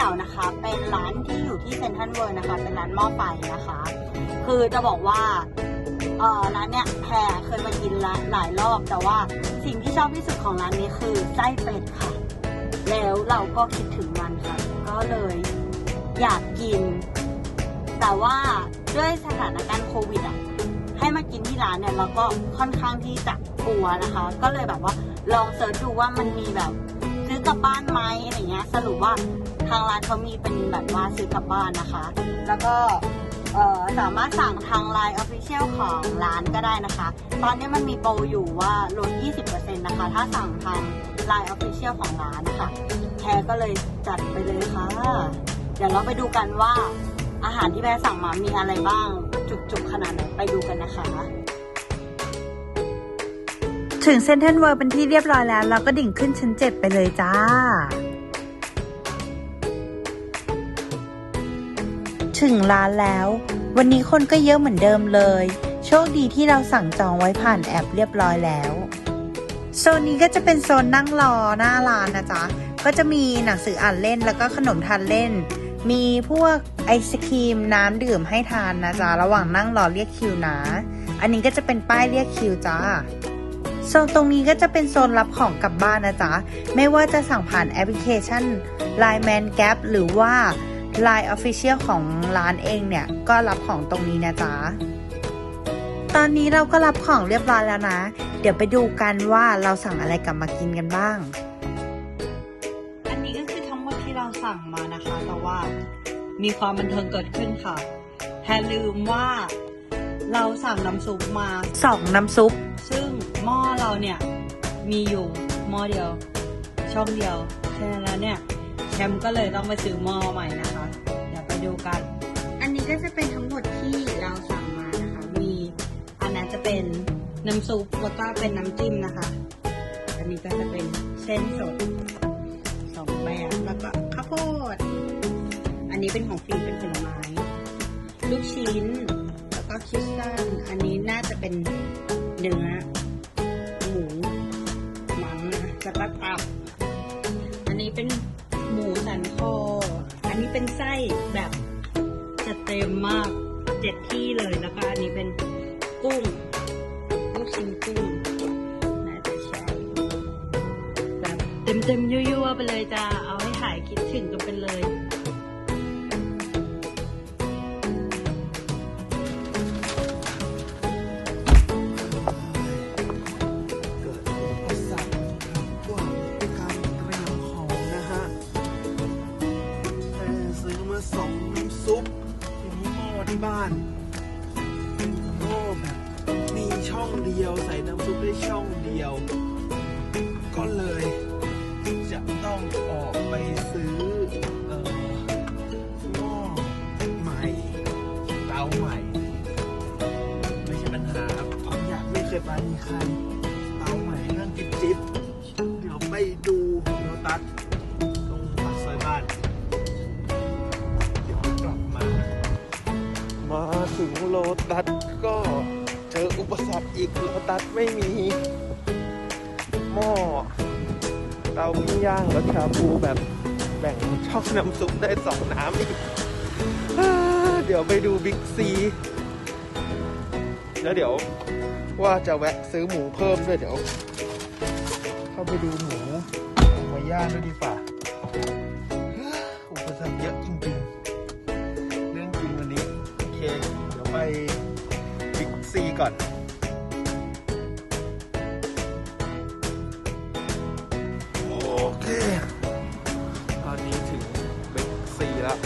ไห่ตี้เหล่านะคะ เป็นร้านที่อยู่ที่เซนทรัลเวิร์นะคะ เป็นร้านหม้อไฟนะคะ คือจะบอกว่าเออร้านเนี้ยแพรเคยมากินละหลายรอบ แต่ว่าสิ่งที่ชอบที่สุดของร้านนี้คือไส้เป็ดค่ะ แล้วเราก็คิดถึงมันค่ะ ก็เลยอยากกิน แต่ว่าด้วยสถานการณ์โควิดอะให้มากินที่ร้านเนี่ยเราก็ค่อนข้างที่จะกลัวนะคะ ก็เลยแบบว่าลองเสิร์ชดูว่ามันมีแบบซื้อกลับบ้านไหมอะไรเงี้ย สรุปว่า ทางร้านเขามีเป็นแบบว่าซื้อกลับบ้านนะคะ แล้วก็สามารถสั่งทาง Line Official ของร้านก็ได้นะคะ ตอนนี้มันมีโปรอยู่ว่าลด 20%นะคะ ถ้าสั่งทาง Line Official ของร้านนะคะแพรก็เลยจัดไปเลยค่ะ เดี๋ยวเราไปดูกันว่าอาหารที่แม่สั่งมามีอะไรบ้างจุกๆขนาดไหนไปดูกันนะคะถึงเซนทรัลเวิร์เป็นที่เรียบร้อยแล้ว เราก็ดิ่งขึ้นชั้นเจ็ดไปเลยจ้า ถึงร้านแล้ว วันนี้คนก็เยอะเหมือนเดิมเลย โชคดีที่เราสั่งจองไว้ผ่านแอปเรียบร้อยแล้ว โซนนี้ก็จะเป็นโซนนั่งรอหน้าร้านนะจ๊ะ ก็จะมีหนังสืออ่านเล่นแล้วก็ขนมทานเล่น มีพวกไอศครีมน้ำดื่มให้ทานนะจ๊ะ ระหว่างนั่งรอเรียกคิวนะ อันนี้ก็จะเป็นป้ายเรียกคิวจ้าโซนตรงนี้ก็จะเป็นโซนรับของกลับบ้านนะจ๊ะ ไม่ว่าจะสั่งผ่านแอปพลิเคชัน Line Man Gap หรือว่า Line Official ของร้านเองเนี่ย ก็รับของตรงนี้นะจ๊ะ ตอนนี้เราก็รับของเรียบร้อยแล้วนะ เดี๋ยวไปดูกันว่าเราสั่งอะไรกลับมากินกันบ้าง อันนี้ก็คือทั้งหมดที่เราสั่งมานะคะ แต่ว่ามีความบันเทิงเกิดขึ้นค่ะแทนลืมว่าเราสั่งน้ำซุปมาสองน้ำซุป ซึ่งหม้อเราเนี่ยมีอยู่หม้อเดียว ช่องเดียวฉะนั้นแล้วเนี่ยแชมป์ก็เลยต้องไปซื้อหม้อใหม่นะคะ เดี๋ยวไปดูกัน อันนี้ก็จะเป็นทั้งหมดที่เราสั่งมานะคะ มีอันนั้นจะเป็นน้ำซุปแล้วก็เป็นน้ำจิ้มนะคะ อันนี้ก็จะเป็นเส้นสดสองแบบแล้วก็ข้าวโพด อันนี้เป็นของฟรีเป็นผลไม้ ลูกชิ้น แล้วก็คิสตันอันนี้น่าจะเป็นเนื้อหมูมังนะแล้วก็ตับอันนี้เป็นห มูสันคอ อันนี้เป็นไส้แบบจะเต็มมากเจ็ดที่เลยแล้วก็อันนี้เป็นกุ้งลูกชิ้นกุ้งน่าจะใช่แบบเต็มเต็มๆยั่วๆไปเลยจ้าเอาให้หายคิดถึงกันไปเลย ที่บ้านโอ้แบบมีช่องเดียวใส่น้ำซุปได้ช่องเดียว ก็เลยจะต้องออกไปซื้อเอ่อ ถึงโลตัสก็เจออุปสรรคอีกโลตัสไม่มี หม้อเตาปิ้งย่างรสชาบูแบบแบ่งช่องน้ำซุปได้สองน้ำอีกเดี๋ยวไปดูบิ๊กซี แล้วเดี๋ยวว่าจะแวะซื้อหมูเพิ่มด้วยเดี๋ยว เข้าไปดูหมูมาย่างด้วยดีกว่า ก่อนโอเค ตอนนี้ถึงบิ๊กซีแล้ว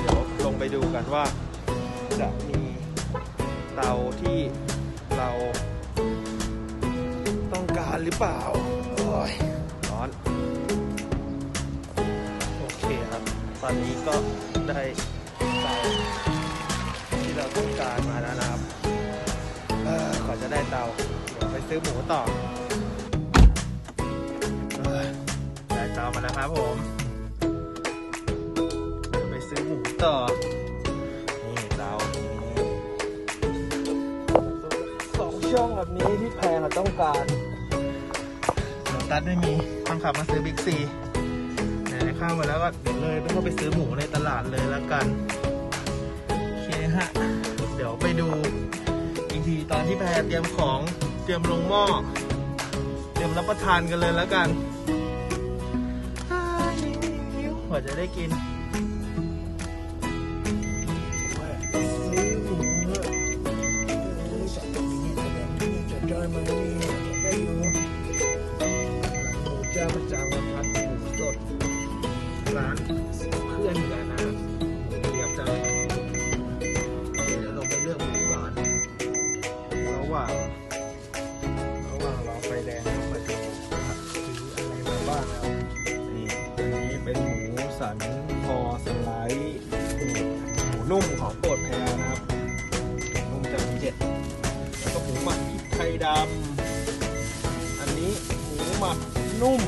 เดี๋ยวลงไปดูกันว่า จะมีเตาที่เรา ต้องการหรือเปล่า โอ้ยร้อน โอเคครับ ตอนนี้ก็ได้เตาที่เราต้องการมาแล้วนะครับ อ่อก่อนจะได้เตาเดี๋ยวไปซื้อหมูต่อเอ้ยได้เตามาแล้วครับผมเดี๋ยวไปซื้อหมูต่อ นี่เตานี่สองช่องแบบนี้ที่แพงเราต้องการโลตัสไม่มีต้องขับมาซื้อบิ๊กซีไหนๆข้ามมาแล้วก็เดี๋ยวเลยต้องไปซื้อหมูในตลาดเลยแล้วกัน โอเคฮะ เดี๋ยวไปดูอี กทีตอนที่แพรเตรียมของเตรียมลงหม้อเตรียมรับประทานกันเลยแล้วกันหิวๆกว่าจะได้กินซื้อหมูเถอะเออจัดตรงนี้เนี่ยจัดได้ไหมเนี่ยจัดได้อยู่จ้าประจำ ระหว่างระหว่างรอไฟแดงต้องมาดูซื้ออะไรมาบ้างแล้วนี่อันนี้เป็นหมูสันคอสไลด์หมูนุ่มของโปรดแพรนะครับนุ่มจากเจ็ดแล้วก็หมูหมักพริกไทยดำอันนี้หมูหมักนุ่ม